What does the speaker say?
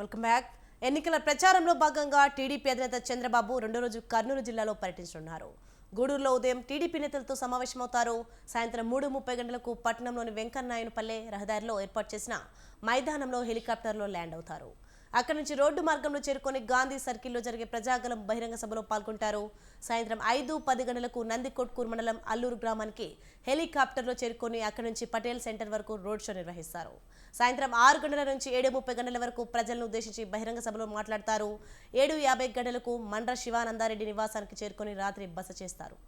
Welcome back. ఎన్నికల ప్రచారంలో భాగంగా టీడీపీ అధినేత చంద్రబాబు రెండో రోజు కర్నూలు జిల్లాలో పర్యటించనున్నారు. గూడూరులో ఉదయం టీడీపీ నేతలతో సమావేశమవుతారు. సాయంత్రం మూడు ముప్పై గంటలకు పట్టణంలోని వెంకన్నాయనపల్లె రహదారిలో ఏర్పాటు చేసిన మైదానంలో హెలికాప్టర్లో ల్యాండ్ అవుతారు. అక్కడి నుంచి రోడ్డు మార్గంలో చేరుకొని గాంధీ సర్కిల్లో జరిగే ప్రజాగలం బహిరంగ సభలో పాల్గొంటారు. సాయంత్రం ఐదు పది గంటలకు నందికొట్కూరు మండలం అల్లూరు గ్రామానికి హెలికాప్టర్లో చేరుకొని అక్కడి నుంచి పటేల్ సెంటర్ వరకు రోడ్ షో నిర్వహిస్తారు. సాయంత్రం ఆరు గంటల నుంచి ఏడు ముప్పై గంటల వరకు ప్రజలను ఉద్దేశించి బహిరంగ సభలో మాట్లాడతారు. ఏడు యాభై గంటలకు మండ్ర శివానందారెడ్డి నివాసానికి చేరుకొని రాత్రి బస చేస్తారు.